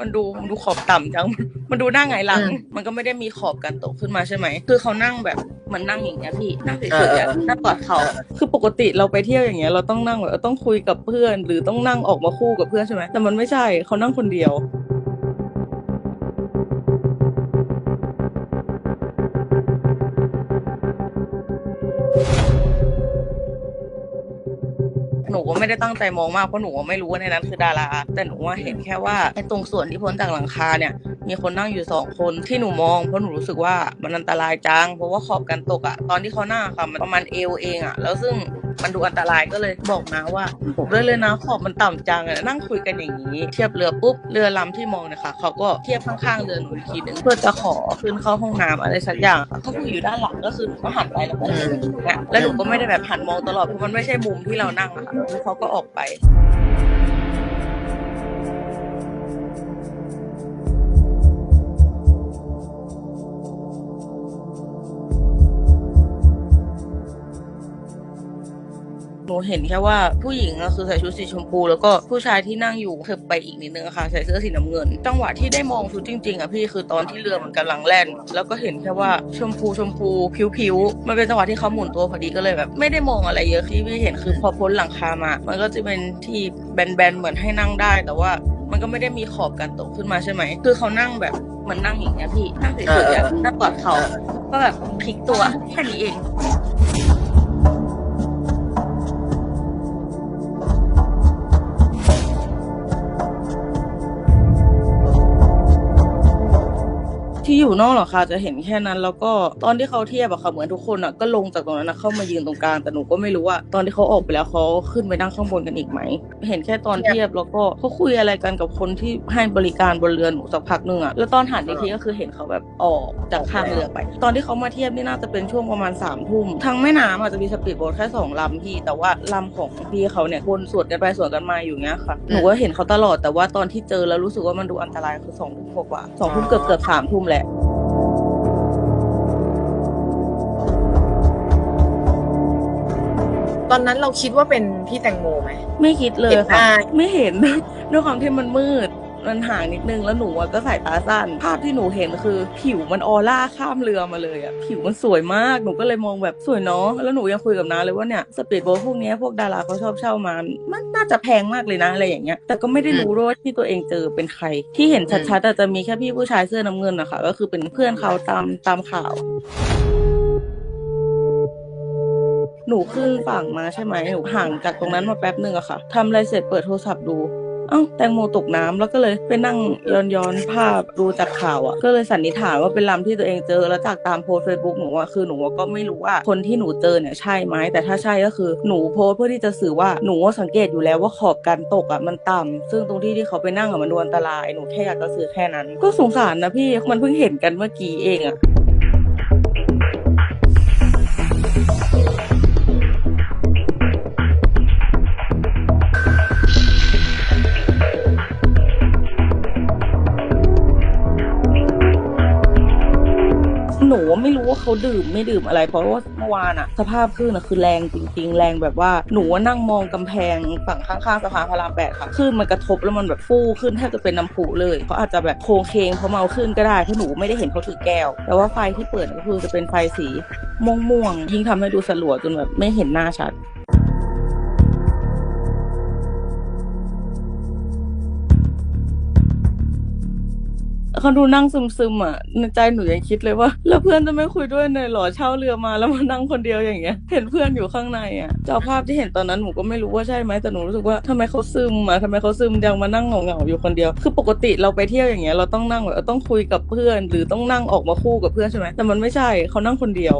มันดูมันดูขอบต่ำจัง มันดูหน้าไงายหลัง อืมมันก็ไม่ได้มีขอบการโตะขึ้นมาใช่ไหม คือเขานั่งแบบเหมันนั่งอย่างเงี้ยพี่ นั่งเฉยๆเอออะเออนั่งกอดเขา เออ คือปกติเราไปเที่ยวอย่างเงี้ยเราต้องนั่งแบบเราต้องคุยกับเพื่อน หรือต้องนั่งออกมาคู่กับเพื่อนใช่ไหมแต่มันไม่ใช่เขานั่งคนเดียว ก็ไม่ได้ตั้งใจมองมากเพราะหนูก็ไม่รู้ว่าในนั้นคือดารา แต่หนูว่าเห็นแค่ว่าไอ้ตรงส่วนที่พ้นจากหลังคาเนี่ย มีคนนั่งอยู่สองคนที่หนูมองเพราะหนูรู้สึกว่ามันอันตรายจังเพราะว่าขอบกันตกอะตอนที่เขานั่งอะค่ะมันประมาณเอวเองอะแล้วซึ่ง มันดูอันตรายก็เลยบอกนะว่าผมด้วยเลยนะขอบมันต่ำจังอะนั่งคุยกันอย่างนี้ เทียบเรือปุ๊บเรือลำที่มองเนี่ยค่ะเขาก็เทียบข้างๆเรือหนูอีกทีนึงเพื่อจะขอขึ้นเข้าห้องน้ำอะไรสักอย่างเขาคุยอยู่ด้านหลังก็คือหนูก็หันไปแล้วก็เนอย่างเงี้ยแล้วหนูก็ไม่ได้แบบหันมองตลอดเพราะมันไม่ใช่มุมที่เรานั่งอะค่ะแล้วเขาก็ออกไป หนูเห็นแค่ว่าผู้หญิงก็คือใส่ชุดสีชมพู แล้วก็ผู้ชายที่นั่งอยู่คือไปอีกนิดนึงอะค่ะใส่เสื้อสีน้ำเงิน จังหวะที่ได้มองชุดจริงๆอะพี่คือตอนที่เรือมันกำลังแล่น แล้วก็เห็นแค่ว่าชมพูชมพูผิวๆมันเป็นจังหวะที่เขาหมุนตัวพอดีก็เลยแบบ ไม่ได้มองอะไรเยอะที่พี่เห็นคือพอพ้นหลังคามา มันก็จะเป็นที่แบนๆเหมือนให้นั่งได้แต่ว่ามันก็ไม่ได้มีขอบการตกขึ้นมาใช่ไหม คือเขานั่งแบบมันนั่งอย่างเงี้ยพี่ นั่งเฉยๆนั่งกอดเขา ก็แบบพลิกตัวแค่นี้เอง ที่อยู่นอกหลังคาจะเห็นแค่นั้น แล้วก็ตอนที่เขาเทียบอะค่ะเหมือนทุกคนอะก็ลงจากตรงนั้นอะเข้ามายืนตรงกลางแต่หนูก็ไม่รู้ว่า ตอนที่เขาออกไปแล้วเขาขึ้นไปนั่งข้างบนกันอีกไหมเห็นแค่ตอนเทียบแล้วก็เขาคุยอะไรกันกับคนที่ให้บริการบนเรือหนูสักพักหนึ่งอะแล้วตอนหันอีกทีก็คือเห็นเขาแบบออกจากข้างเรือไป ตอนที่เขามาเทียบนี่น่าจะเป็นช่วงประมาณสามทุ่มทางแม่น้ำอาจจะมีสปีดโบ๊ทแค่สองลำพี่แต่ว่าลำของพี่เขาเนี่ยวนสวนกันไปสวนกันมาอยู่เงี้ยค่ะหนูก็เห็นเขาตลอดแต่ว่าตอนที่เจอแล้วรู้สึกว่ามันดูอันตรายคือสองทุ่มกว่าๆสองทุ่มเกือบเกือบสามทุ่มแหละ ตอนนั้นเราคิดว่าเป็นพี่แตงโมไหม ไม่คิดเลยเห็นค่ะ ได้ ไม่เห็น ด้วยความที่มันมืด มันห่างนิดนึงแล้วหนูอะก็สายตาสั้น ภาพที่หนูเห็นคือ ผิวมันออร่าข้ามเรือมาเลยอะผิวมันสวยมาก หนูก็เลยมองแบบสวยเนาะ แล้วหนูยังคุยกับน้าเลยว่าเนี่ยสปีดโบ๊ทพวกเนี้ยพวกดาราเขาชอบเช่ามามันน่าจะแพงมากเลยนะอะไรอย่างเงี้ย แต่ก็ไม่ได้รู้ด้วยว่าที่ตัวเองเจอเป็นใคร ที่เห็นชัดๆแต่จะมีแค่พี่ผู้ชายเสื้อน้ำเงินนะคะก็คือเป็นเพื่อนเขาตามตามข่าว หนูขึ้นฝั่งมาใช่ไหมหนูห่างจากตรงนั้นมาแป๊บหนึ่งอะค่ะทำอะไรเสร็จเปิดโทรศัพท์ดูเอ้าแตงโมตกน้ำแล้วก็เลยไปนั่งย้อนย้อนภาพดูจากข่าวอะ่ะ ก็เลยสันนิษฐานว่าเป็นลำที่ตัวเองเจอ แล้วจากตามโพสเฟซบุ๊กหนูอะคือหนูก็ไม่รู้ว่าคนที่หนูเจอเนี่ยใช่ไหมแต่ถ้าใช่ก็คือหนูโพสเพื่อที่จะสื่อว่าหนูสังเกตอยู่แล้วว่าขอบการตกอะ่ะมันต่ำซึ่งตรงที่ที่เขาไปนั่งอะ่ะมันดูอันตรายหนูแค่อยากจะสื่อแค่นั้น ก็สงสารนะพี่มันเพิ่งเห็นกันเมื่อกี้เองอะ ว่าไม่รู้ว่าเขาดื่มไม่ดื่มอะไร เพราะว่าเมื่อวานอะสภาพคลื่นอะคือแรงจริง ๆ แรงแบบว่าหนูว่านั่งมองกำแพงฝั่งข้างๆสะพานพระรามแปดค่ะคลื่นมันกระทบแล้วมันแบบฟูขึ้นแทบจะเป็นน้ำผุเลยเขาอาจจะแบบโคงเคงเพราะเมาขึ้นก็ได้เพราะหนูไม่ได้เห็นเขาถือแก้ว แต่ว่าไฟที่เปิดก็คือจะเป็นไฟสีม่วงๆยิ่งทำให้ดูสลัวจนแบบไม่เห็นหน้าชัด เขาดูนั่งซึมๆอะในใจหนูยังคิดเลยว่า แล้วเพื่อนจะไม่คุยด้วยในยเหรอเช่าเรือมาแล้วมานั่งคนเดียวอย่างเงี้ย เห็นเพื่อนอยู่ข้างในอะเจ้าภาพที่เห็นตอนนั้นหนูก็ไม่รู้ว่าใช่ไหมแต่หนูรู้สึกว่าทำไมเขาซึมอะทำไมเขาซึมยังมานั่งเหงาๆอยู่คนเดียว คือปกติเราไปเที่ยวอย่างเงี้ยเราต้องนั่งแบบต้องคุยกับเพื่อน หรือต้องนั่งออกมาคู่กับเพื่อนใช่ไหมแต่มันไม่ใช่เขานั่งคนเดียว